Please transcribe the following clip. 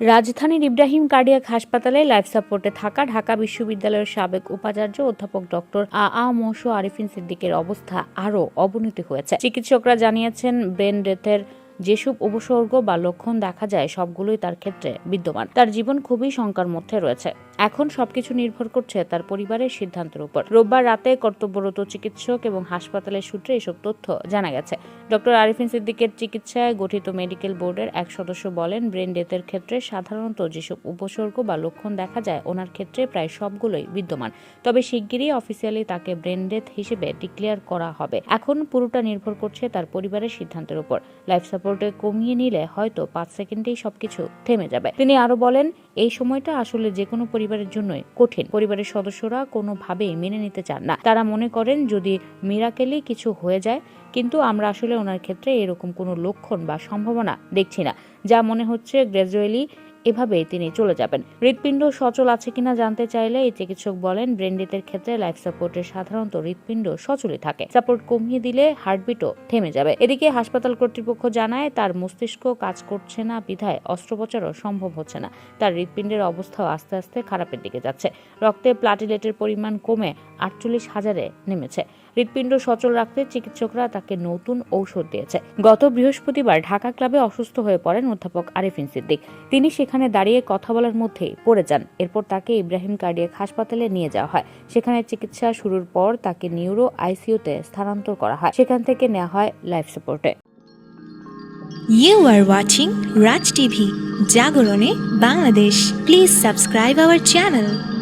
রাজধানীর ইব্রাহিম কার্ডিয়াক হাসপাতালে লাইফ সাপোর্টে থাকা ঢাকা বিশ্ববিদ্যালয়ের সাবেক উপাচার্য অধ্যাপক ডক্টর আ আ মহসু আরিফিন সিদ্দিকের অবস্থা আরও অবনতি হয়েছে। চিকিৎসকরা জানিয়েছেন, ব্রেন ডেথের যেসব উপসর্গ বা লক্ষণ দেখা যায়, সবগুলোই তার ক্ষেত্রে বিদ্যমান। তার জীবন খুবই শঙ্কার মধ্যে রয়েছে। এখন সবকিছু নির্ভর করছে তার পরিবারের সিদ্ধান্তের উপর। রোববার রাতে কর্তব্যরত চিকিৎসক এবং হাসপাতালের সূত্রে এসব তথ্য জানা গেছে। ডক্টর আরিফিন সিদ্দিকের চিকিৎসায় গঠিত মেডিকেল বোর্ডের এক সদস্য বলেন, ব্রেন ডেথের ক্ষেত্রে সাধারণত যেসব উপসর্গ বা লক্ষণ দেখা যায়, ওনার ক্ষেত্রে প্রায় সবগুলোই বিদ্যমান। তবে শিগগিরই অফিসিয়ালি তাকে ব্রেন ডেথ হিসেবে ডিক্লেয়ার করা হবে। এখন পুরোটা নির্ভর করছে তার পরিবারের সিদ্ধান্তের উপর। লাইফ সাপোর্টে কমিয়ে নিলে হয়তো পাঁচ সেকেন্ডেই সবকিছু থেমে যাবে। তিনি আরও বলেন, এই সময়টা আসলে যে কোনো পরিবারের জন্যই কঠিন। পরিবারের সদস্যরা কোনোভাবেই মেনে নিতে চান না। তারা মনে করেন, যদি মিরাকেলি কিছু হয়ে যায়, কিন্তু আমরা আসলে ওনার ক্ষেত্রে এরকম কোনো লক্ষণ বা সম্ভাবনা দেখছি না। যা মনে হচ্ছে গ্র্যাজুয়ালি এভাবেই তিনি চলে যাবেন। হৃৎপিণ্ড সচল আছে কিনা জানতে চাইলে এই চিকিৎসক বলেন ব্রেনডেথের ক্ষেত্রে লাইফ সাপোর্টের সাধারণত হৃৎপিণ্ড সচলই থাকে। সাপোর্ট কমিয়ে দিলে হার্টবিটও থেমে যাবে। এদিকে হাসপাতাল কর্তৃপক্ষ জানায়, তার মস্তিষ্ক কাজ করছে না, বিধায় অস্ত্রোপচারও সম্ভব হচ্ছে না। তার হৃৎপিণ্ডের অবস্থাও আস্তে আস্তে খারাপের দিকে যাচ্ছে। রক্তে প্লাটিলেটের পরিমাণ কমে আটচল্লিশ হাজারে নেমেছে। হৃৎপিণ্ড সচল রাখতে চিকিৎসকরা তাকে নতুন ঔষধ দিয়েছে। গত বৃহস্পতিবার ঢাকা ক্লাবে অসুস্থ হয়ে পড়েন অধ্যাপক আরিফিন সিদ্দিক। তিনি সেখানে দাঁড়িয়ে কথা বলার মধ্যেই পড়ে যান। এরপর তাকে ইব্রাহিম কার্ডিয়াক হাসপাতালে নিয়ে যাওয়া হয়। সেখানে চিকিৎসা শুরুর পর তাকে নিউরো আইসিইউতে স্থানান্তর করা হয়। সেখান থেকে নেওয়া হয় লাইফ সাপোর্টে। You are watching Raj TV, Jagorone, Bangladesh. Please subscribe our channel.